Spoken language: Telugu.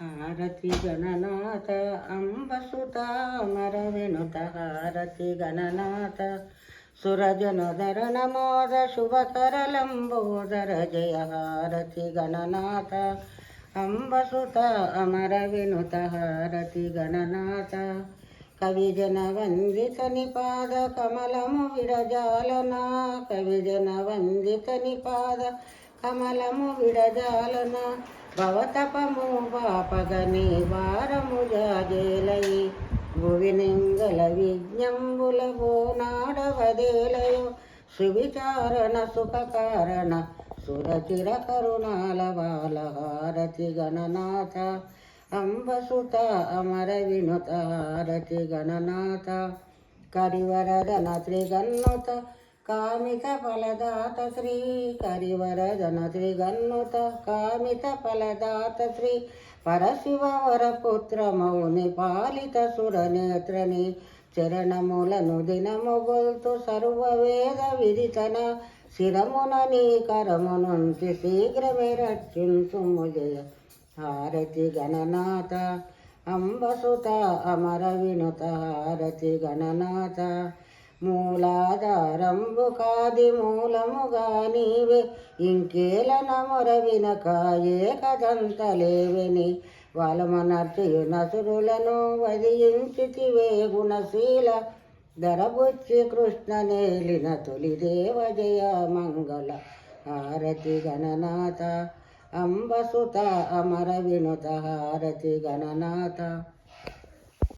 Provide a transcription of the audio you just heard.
హారతి గణనాథ అంబసుత అమర వినుత హారతి గణనాథ సురజనధర నమోద శుభకర జయ హారతి గణనాథ అంబసుత అమర వినుత హారతి గణనాథ కవిజన వందిత నిపాద కమలము విరజాలనా కవిజన వందిత నిపాద కమలము విడజాలన భవతపము పాపగని వారము జాగేలై భువినింగల విజ్ఞంబులవో నాడవదేలయో సువిచారణ సుఖకారణ సురచిర కరుణాల బాల హారతి గణనాథ అంబసుత అమర వినుత హారతి గణనాథ కరివరదన త్రిగన్నుత కామిత ఫలదాత శ్రీ కరివరదన త్రిగన్నుత కామిత ఫలదాత శ్రీ పరశివ వరపుత్ర మౌని పాలిత సురనేత్రని. చరణములను దినము గొల్తు సర్వవేద విదితన. శిరమున నీ కరమునుంచి శీఘ్రమే రక్షించుము జయ. హారతి గణనాథ. అంబసుత అమర వినుత. హారతి గణనాథ. మూలాధారంబు కాది మూలముగా నీవే. ఇంకేల నముర వినక ఏకదంతలేవని వలమనర్చయు నసురులను వదిలించుతివే గుణశీల. ధరబుచ్చి కృష్ణ నేలిన తొలి దేవ జయ మంగళ. హారతి గణనాథ అంబసుత అమర వినుత హారతి గణనాథ.